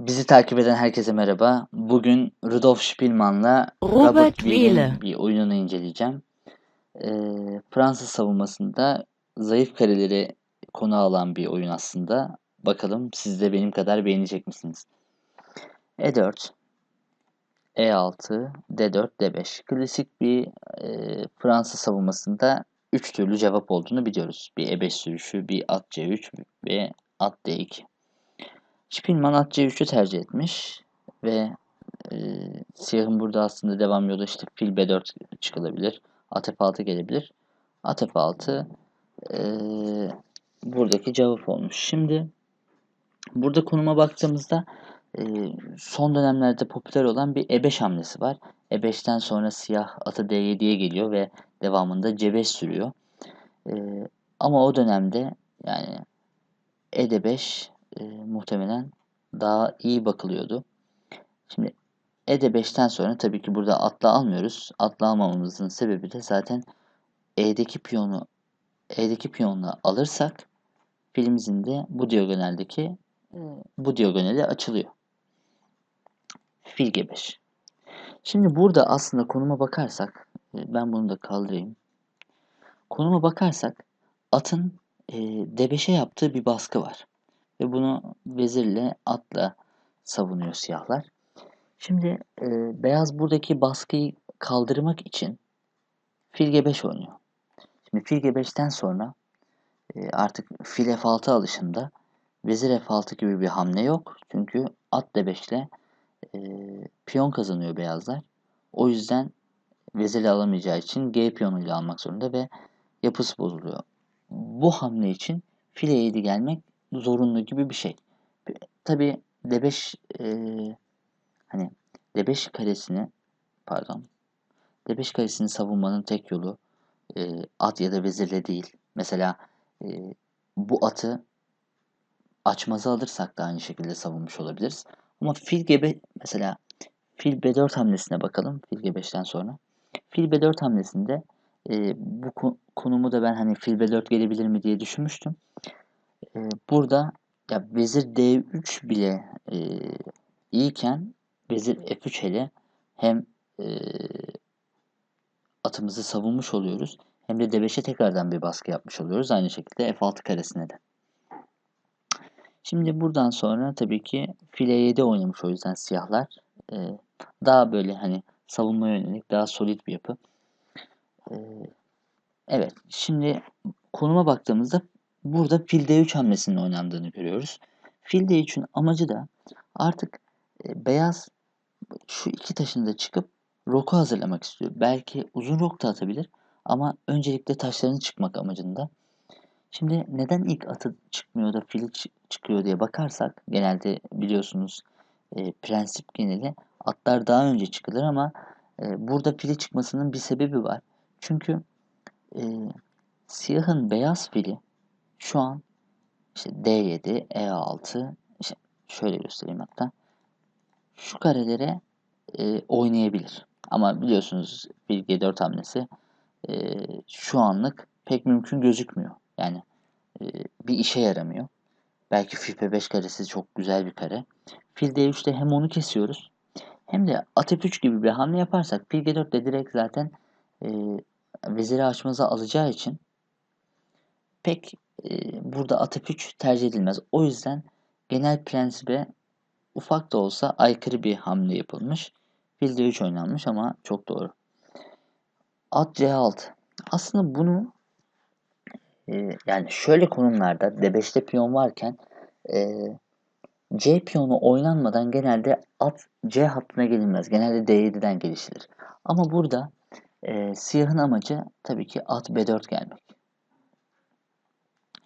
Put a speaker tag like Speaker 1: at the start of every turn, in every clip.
Speaker 1: Bizi takip eden herkese merhaba. Bugün Rudolf Spielmann'la
Speaker 2: Robert
Speaker 1: Robert bir oyununu inceleyeceğim. Ee, Fransız savunmasında zayıf kareleri konu alan bir oyun aslında. Bakalım siz de benim kadar beğenecek misiniz? E4, E6, D4, D5. Klasik bir e, Fransız savunmasında 3 türlü cevap olduğunu biliyoruz. Bir E5 sürüşü, bir at C3 ve at D2. Spielmann at C3'ü tercih etmiş ve e, siyahın burada aslında devam yolu işte fil B4 çıkılabilir. At F6 gelebilir. At F6 e, buradaki cevap olmuş. Şimdi burada konuma baktığımızda e, son dönemlerde popüler olan bir E5 hamlesi var. E5'ten sonra siyah atı D7'ye geliyor ve devamında C5 sürüyor. E, ama o dönemde yani E5 e, muhtemelen daha iyi bakılıyordu. Şimdi E5'ten sonra tabii ki burada atla almıyoruz. Atla almamamızın sebebi de zaten E'deki piyonu E'deki piyonla alırsak filimizin de bu diagoneldeki e, bu diagonali açılıyor. Fil G5. Şimdi burada aslında konuma bakarsak e, ben bunu da kaldırayım. Konuma bakarsak atın e, D5'e yaptığı bir baskı var. Ve bunu vezirle atla savunuyor siyahlar. Şimdi e, beyaz buradaki baskıyı kaldırmak için fil G5 oynuyor. Şimdi fil G5'ten sonra e, artık fil F6 alışında vezir F6 gibi bir hamle yok. Çünkü at D5 ile e, piyon kazanıyor beyazlar. O yüzden vezirle alamayacağı için G piyonuyla almak zorunda ve yapısı bozuluyor. Bu hamle için file 7 gelmek zorunlu gibi bir şey. Tabi D5 e, hani D5 karesini pardon D5 karesini savunmanın tek yolu e, at ya da vezirle değil. Mesela e, bu atı açmazı alırsak da aynı şekilde savunmuş olabiliriz. Ama fil GB mesela fil B4 hamlesine bakalım. Fil G5'ten sonra. Fil B4 hamlesinde e, bu ko- konumu da ben hani fil B4 gelebilir mi diye düşünmüştüm. E, burada ya vezir D3 bile e, iyiyken vezir F3 hele hem e, atımızı savunmuş oluyoruz hem de D5'e tekrardan bir baskı yapmış oluyoruz. Aynı şekilde F6 karesine de. Şimdi buradan sonra tabii ki file 7 oynamış o yüzden siyahlar. E, daha böyle hani savunma yönelik daha solid bir yapı. E, evet şimdi konuma baktığımızda burada fil D3 hamlesinin oynandığını görüyoruz. Fil D3'ün amacı da artık e, beyaz şu iki taşını da çıkıp roku hazırlamak istiyor. Belki uzun rok da atabilir ama öncelikle taşlarını çıkmak amacında. Şimdi neden ilk atı çıkmıyor da fili çı- çıkıyor diye bakarsak genelde biliyorsunuz e, prensip geneli atlar daha önce çıkılır ama e, burada fili çıkmasının bir sebebi var. Çünkü e, siyahın beyaz fili şu an işte D7, E6 işte şöyle göstereyim hatta şu karelere e, oynayabilir. Ama biliyorsunuz bir G4 hamlesi e, şu anlık pek mümkün gözükmüyor. Yani e, bir işe yaramıyor. Belki fil F5 karesi çok güzel bir kare. Fil D3'te hem onu kesiyoruz hem de at F3 gibi bir hamle yaparsak fil G4'te direkt zaten e, veziri açmaza alacağı için pek burada at F3 tercih edilmez. O yüzden genel prensibe ufak da olsa aykırı bir hamle yapılmış. Fil D3 oynanmış ama çok doğru. At C6. Aslında bunu e, yani şöyle konumlarda D5'te piyon varken e, C piyonu oynanmadan genelde at C hattına gelinmez. Genelde D7'den gelişilir. Ama burada e, siyahın amacı tabii ki at B4 gelmek.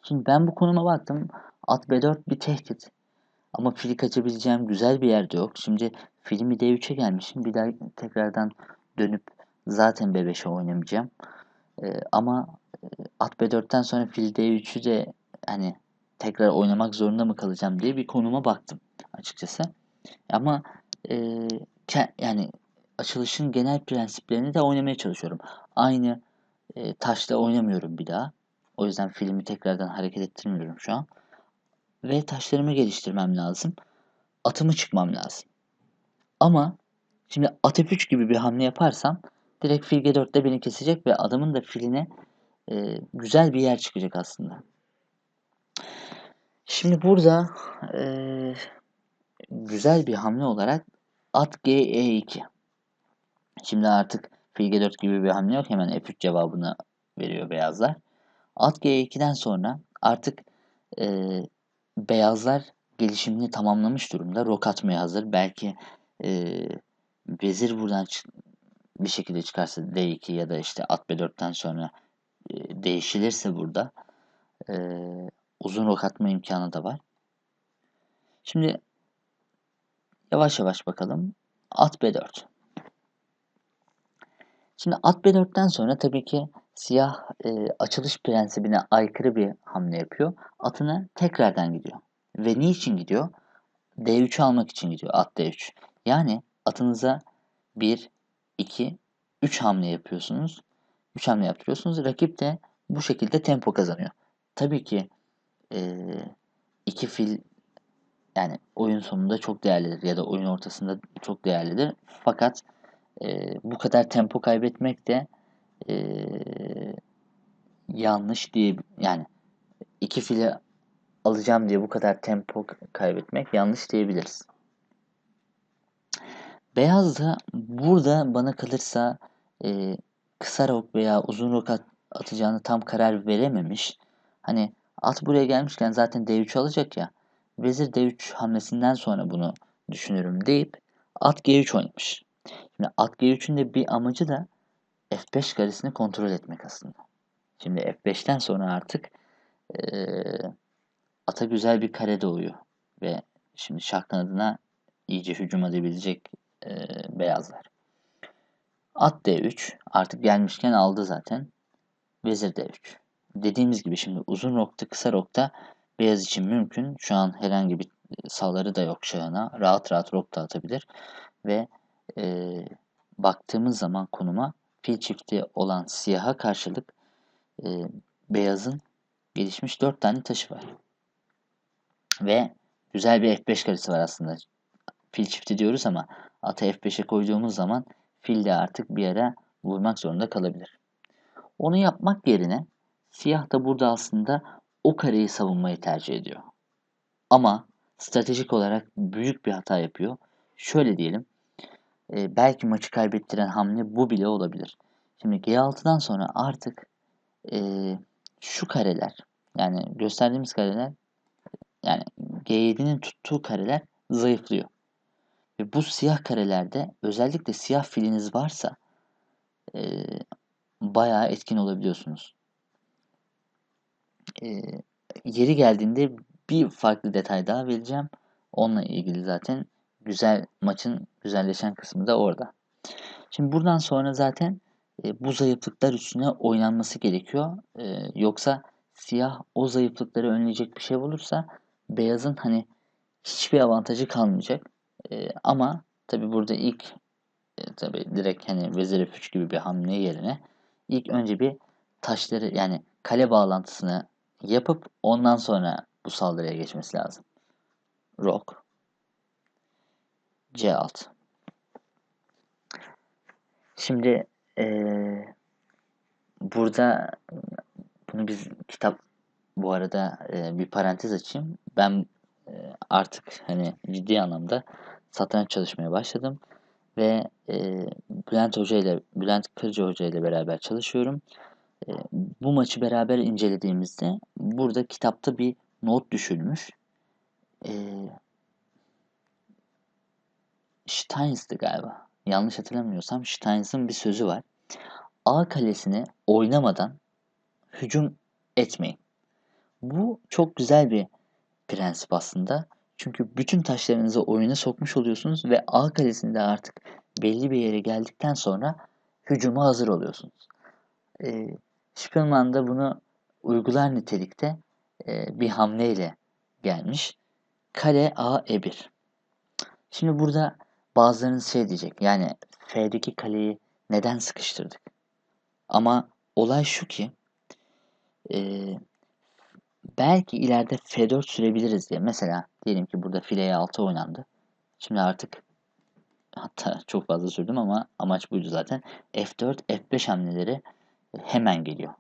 Speaker 1: Şimdi ben bu konuma baktım. At B4 bir tehdit. Ama fili kaçabileceğim güzel bir yerde yok. Şimdi filmi D3'e gelmişim. Bir daha tekrardan dönüp zaten B5'e oynamayacağım. Ee, ama e, at B4'ten sonra fil D3'ü de hani tekrar oynamak zorunda mı kalacağım diye bir konuma baktım açıkçası. Ama e, yani açılışın genel prensiplerini de oynamaya çalışıyorum. Aynı e, taşla oynamıyorum bir daha. O yüzden filmi tekrardan hareket ettirmiyorum şu an. Ve taşlarımı geliştirmem lazım. atımı çıkmam lazım. Ama şimdi at f3 gibi bir hamle yaparsam direkt fil g4'te beni kesecek ve adamın da filine e, güzel bir yer çıkacak aslında. Şimdi burada e, güzel bir hamle olarak at ge2. Şimdi artık fil g4 gibi bir hamle yok. Hemen f3 cevabını veriyor beyazlar. At g2'den sonra artık e, beyazlar gelişimini tamamlamış durumda. Rok atmaya hazır. Belki e, vezir buradan bir şekilde çıkarsa d2 ya da işte at b4'ten sonra e, değişilirse burada e, uzun rok atma imkanı da var. Şimdi yavaş yavaş bakalım. At b4. Şimdi at b4'ten sonra tabii ki siyah e, açılış prensibine aykırı bir hamle yapıyor. Atına tekrardan gidiyor. Ve niçin gidiyor? D3'ü almak için gidiyor at D3. Yani atınıza 1, 2, 3 hamle yapıyorsunuz. 3 hamle yaptırıyorsunuz. Rakip de bu şekilde tempo kazanıyor. Tabii ki e, iki fil yani oyun sonunda çok değerlidir ya da oyun ortasında çok değerlidir. Fakat e, bu kadar tempo kaybetmek de e, yanlış diye yani iki fili alacağım diye bu kadar tempo kaybetmek yanlış diyebiliriz. Beyaz da burada bana kalırsa e, kısa rok veya uzun rok at, atacağını tam karar verememiş. Hani at buraya gelmişken zaten D3 alacak ya. Vezir D3 hamlesinden sonra bunu düşünürüm deyip at G3 oynamış. Şimdi at G3'ün de bir amacı da F5 karesini kontrol etmek aslında. Şimdi F5'ten sonra artık e, ata güzel bir kare doğuyor. Ve şimdi şah kanadına iyice hücum edebilecek e, beyazlar. At D3 artık gelmişken aldı zaten. Vezir D3. Dediğimiz gibi şimdi uzun rokta kısa rokta beyaz için mümkün. Şu an herhangi bir salları da yok şahına. Rahat rahat rokta atabilir. Ve e, baktığımız zaman konuma fil çifti olan siyaha karşılık e, beyazın gelişmiş 4 tane taşı var. Ve güzel bir F5 karesi var aslında. Fil çifti diyoruz ama ata F5'e koyduğumuz zaman fil de artık bir yere vurmak zorunda kalabilir. Onu yapmak yerine siyah da burada aslında o kareyi savunmayı tercih ediyor. Ama stratejik olarak büyük bir hata yapıyor. Şöyle diyelim. E, belki maçı kaybettiren hamle bu bile olabilir. Şimdi G6'dan sonra artık e, şu kareler yani gösterdiğimiz kareler yani G7'nin tuttuğu kareler zayıflıyor. Ve bu siyah karelerde özellikle siyah filiniz varsa e, bayağı etkin olabiliyorsunuz. E, yeri geldiğinde bir farklı detay daha vereceğim. Onunla ilgili zaten güzel maçın güzelleşen kısmı da orada. Şimdi buradan sonra zaten e, bu zayıflıklar üstüne oynanması gerekiyor. E, yoksa siyah o zayıflıkları önleyecek bir şey olursa beyazın hani hiçbir avantajı kalmayacak. E, ama tabi burada ilk e, tabi direkt hani vezir f3 gibi bir hamle yerine ilk önce bir taşları yani kale bağlantısını yapıp ondan sonra bu saldırıya geçmesi lazım. Rok C6 Şimdi ee, burada bunu biz kitap bu arada e, bir parantez açayım. Ben e, artık hani ciddi anlamda satranç çalışmaya başladım ve e, Bülent Hoca ile Bülent Kırcı Hoca ile beraber çalışıyorum. E, bu maçı beraber incelediğimizde burada kitapta bir not düşülmüş. E, Steins'ti galiba. Yanlış hatırlamıyorsam Steins'ın bir sözü var. A kalesine oynamadan hücum etmeyin. Bu çok güzel bir prensip aslında. Çünkü bütün taşlarınızı oyuna sokmuş oluyorsunuz ve A kalesinde artık belli bir yere geldikten sonra hücuma hazır oluyorsunuz. E, Spielman da bunu uygular nitelikte e, bir hamleyle gelmiş. Kale A E1. Şimdi burada bazılarınız şey diyecek. Yani F'deki kaleyi neden sıkıştırdık? Ama olay şu ki e, belki ileride F4 sürebiliriz diye. Mesela diyelim ki burada fileye 6 oynandı. Şimdi artık hatta çok fazla sürdüm ama amaç buydu zaten. F4, F5 hamleleri hemen geliyor.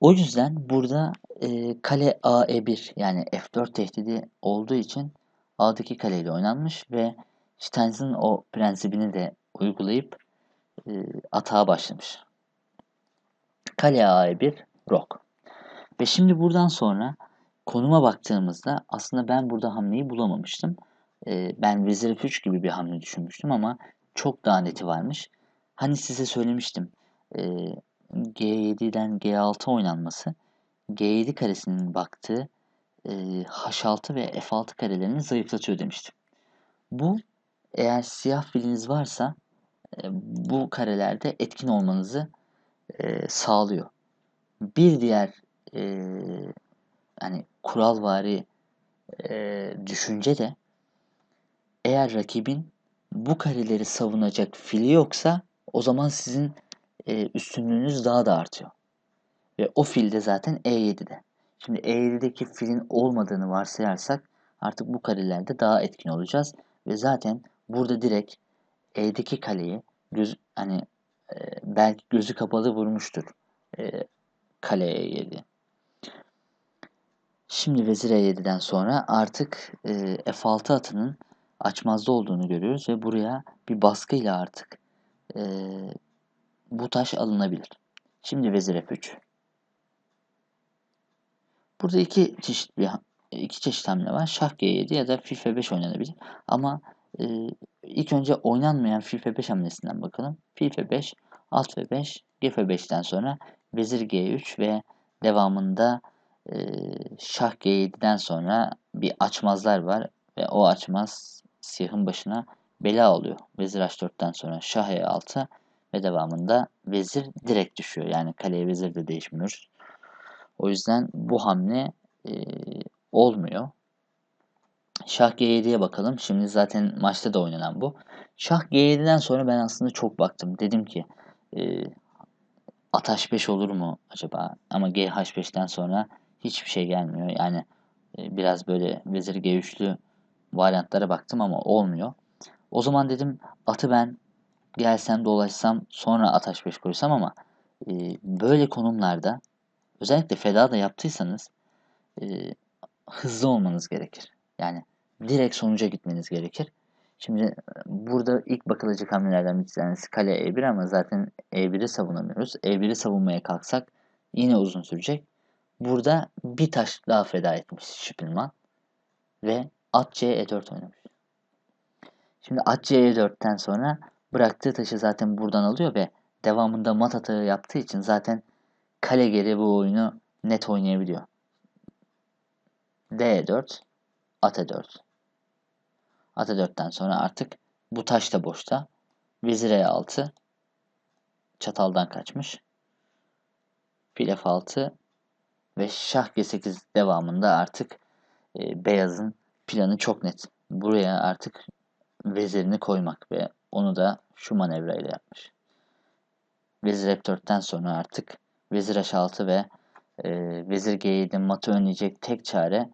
Speaker 1: O yüzden burada e, kale A E1 yani F4 tehdidi olduğu için A'daki kaleyle oynanmış ve Steins'in o prensibini de uygulayıp e, atağa başlamış. Kale A E1 Rok. Ve şimdi buradan sonra konuma baktığımızda aslında ben burada hamleyi bulamamıştım. E, ben vezir F3 gibi bir hamle düşünmüştüm ama çok daha neti varmış. Hani size söylemiştim. E, G7'den G6 oynanması G7 karesinin baktığı e, H6 ve F6 karelerini zayıflatıyor demiştim. Bu eğer siyah filiniz varsa bu karelerde etkin olmanızı sağlıyor. Bir diğer hani kuralvari düşünce de eğer rakibin bu kareleri savunacak fili yoksa o zaman sizin üstünlüğünüz daha da artıyor. Ve o fil de zaten E7'de. Şimdi E7'deki filin olmadığını varsayarsak artık bu karelerde daha etkin olacağız. Ve zaten burada direkt E'deki kaleyi göz, hani e, belki gözü kapalı vurmuştur e, kale E7. Şimdi vezir E7'den sonra artık e, F6 atının açmazda olduğunu görüyoruz ve buraya bir baskıyla artık e, bu taş alınabilir. Şimdi vezir F3. Burada iki çeşit bir iki çeşit hamle var. Şah G7 ya da fil F5 oynanabilir. Ama e, ilk önce oynanmayan fil F5 hamlesinden bakalım. Fil F5, alt F5, G F5'ten sonra vezir G3 ve devamında e, şah G7'den sonra bir açmazlar var ve o açmaz siyahın başına bela oluyor. Vezir H4'ten sonra şah E6 ve devamında vezir direkt düşüyor. Yani kaleye vezir de değişmiyoruz. O yüzden bu hamle e, olmuyor. Şah G7'ye bakalım. Şimdi zaten maçta da oynanan bu. Şah G7'den sonra ben aslında çok baktım. Dedim ki e, at H5 olur mu acaba? Ama GH5'ten sonra hiçbir şey gelmiyor. Yani e, biraz böyle vezir G3'lü varyantlara baktım ama olmuyor. O zaman dedim atı ben gelsem dolaşsam sonra at H5 koysam ama e, böyle konumlarda özellikle feda da yaptıysanız e, hızlı olmanız gerekir. Yani direkt sonuca gitmeniz gerekir. Şimdi burada ilk bakılacak hamlelerden bir tanesi kale E1 ama zaten E1'i savunamıyoruz. E1'i savunmaya kalksak yine uzun sürecek. Burada bir taş daha feda etmiş Şipilman ve at C E4 oynamış. Şimdi at C E4'ten sonra bıraktığı taşı zaten buradan alıyor ve devamında mat atağı yaptığı için zaten kale geri bu oyunu net oynayabiliyor. D4, at E4. At E4'ten sonra artık bu taş da boşta. Vezir E6 çataldan kaçmış. Fil F6 ve şah G8 devamında artık e, beyazın planı çok net. Buraya artık vezirini koymak ve onu da şu manevra ile yapmış. Vezir F4'ten sonra artık Vezir H6 ve e, Vezir G7 matı önleyecek tek çare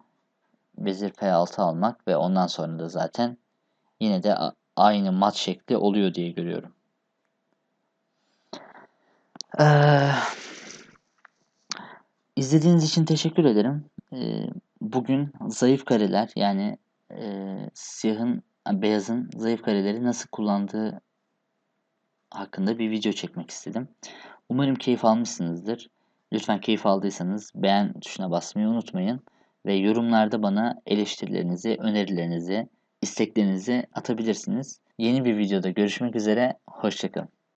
Speaker 1: Vezir F6 almak ve ondan sonra da zaten yine de aynı mat şekli oluyor diye görüyorum. Ee, izlediğiniz için teşekkür ederim. Ee, bugün zayıf kareler yani e, siyahın, beyazın zayıf kareleri nasıl kullandığı hakkında bir video çekmek istedim. Umarım keyif almışsınızdır. Lütfen keyif aldıysanız beğen tuşuna basmayı unutmayın ve yorumlarda bana eleştirilerinizi, önerilerinizi, isteklerinizi atabilirsiniz. Yeni bir videoda görüşmek üzere, hoşçakalın.